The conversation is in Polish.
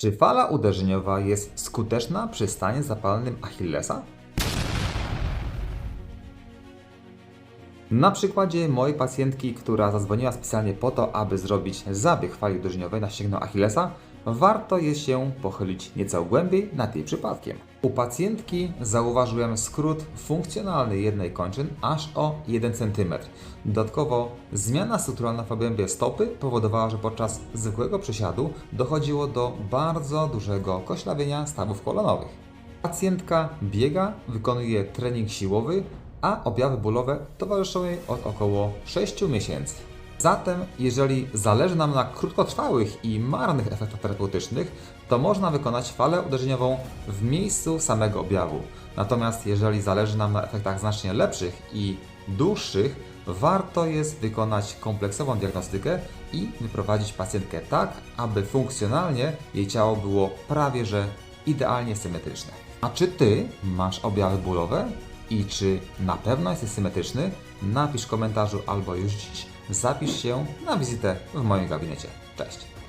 Czy fala uderzeniowa jest skuteczna przy stanie zapalnym Achillesa? Na przykładzie mojej pacjentki, która zadzwoniła specjalnie po to, aby zrobić zabieg fali uderzeniowej na ścięgno Achillesa, warto jest się pochylić nieco głębiej nad jej przypadkiem. U pacjentki zauważyłem skrót funkcjonalny jednej kończyn aż o 1 cm. Dodatkowo zmiana strukturalna w obrębie stopy powodowała, że podczas zwykłego przysiadu dochodziło do bardzo dużego koślawienia stawów kolonowych. Pacjentka biega, wykonuje trening siłowy, a objawy bólowe towarzyszą jej od około 6 miesięcy. Zatem, jeżeli zależy nam na krótkotrwałych i marnych efektach terapeutycznych, to można wykonać falę uderzeniową w miejscu samego objawu. Natomiast jeżeli zależy nam na efektach znacznie lepszych i dłuższych, warto jest wykonać kompleksową diagnostykę i wyprowadzić pacjentkę tak, aby funkcjonalnie jej ciało było prawie że idealnie symetryczne. A czy Ty masz objawy bólowe? I czy na pewno jesteś symetryczny? Napisz w komentarzu albo już dziś zapisz się na wizytę w moim gabinecie. Cześć!